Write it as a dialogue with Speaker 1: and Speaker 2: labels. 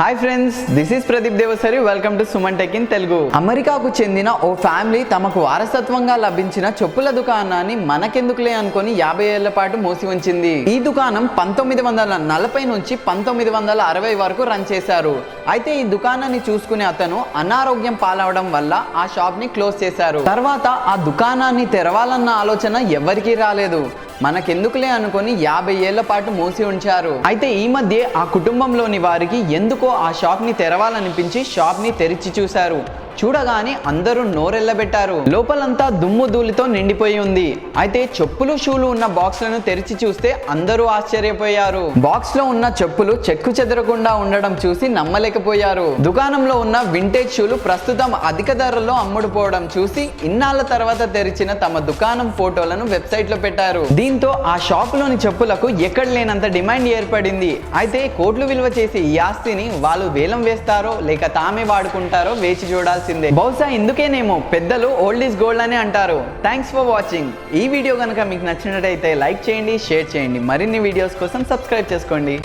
Speaker 1: Hi friends this is Pradeep Devasari welcome to Suman tech in Telugu అమెరికాకు చెందిన ఓ family తమకు వారసత్వంగా లభించిన చెప్పుల దుకాణాన్ని మనకెందుకులే అనుకుని యాభై ఏళ్ళ పాటు మూసి ఉంచింది. ఈ దుకాణం పంతొమ్మిది వందల నలభై నుంచి పంతొమ్మిది వందల అరవై వరకు రన్ చేశారు. అయితే ఈ దుకాణాన్ని చూసుకునే అతను అనారోగ్యం పాలవడం వల్ల ఆ షాప్ని క్లోజ్ చేశారు. తర్వాత ఆ దుకాణాన్ని తెరవాలన్న ఆలోచన ఎవరికీ రాలేదు. మనకెందుకులే అనుకొని యాభై ఏళ్ళ పాటు మూసి ఉంచారు. అయితే ఈ మధ్య ఆ కుటుంబంలోని వారికి ఎందుకో ఆ షాప్ని తెరవాలనిపించి షాప్ని తెరిచి చూశారు. చూడగానే అందరూ నోరెల్లబెట్టారు లోపలంతా దుమ్ము ధూళితో నిండిపోయి ఉంది. అయితే చెప్పులు షూలు ఉన్న బాక్స్లను తెరిచి చూస్తే అందరూ ఆశ్చర్యపోయారు. బాక్స్లో ఉన్న చెప్పులు చెక్కు చెదరకుండా ఉండడం చూసి నమ్మలేకపోయారు. దుకాణంలో ఉన్న వింటేజ్ షూలు ప్రస్తుతం అధిక ధరలో అమ్ముడుపోవడం చూసి ఇన్నాళ్ళ తర్వాత తెరిచిన తమ దుకాణం ఫోటోలను వెబ్సైట్లో పెట్టారు. దీంతో ఆ షాప్లోని చెప్పులకు ఎక్కడ లేనంత డిమాండ్ ఏర్పడింది. అయితే కోట్లు విలువ చేసే ఈ ఆస్తిని వాళ్ళు వేలం వేస్తారో లేక తామే వాడుకుంటారో వేచి చూడాల్సిందే బహుశా ఇందుకేనేమో పెద్దలు ఓల్డ్ ఈజ్ గోల్డ్ అని అంటారు. థ్యాంక్స్ ఫర్ వాచింగ్ ఈ వీడియో కనుక మీకు నచ్చినట్టయితే లైక్ చేయండి షేర్ చేయండి. మరిన్ని వీడియోస్ కోసం సబ్స్క్రైబ్ చేసుకోండి.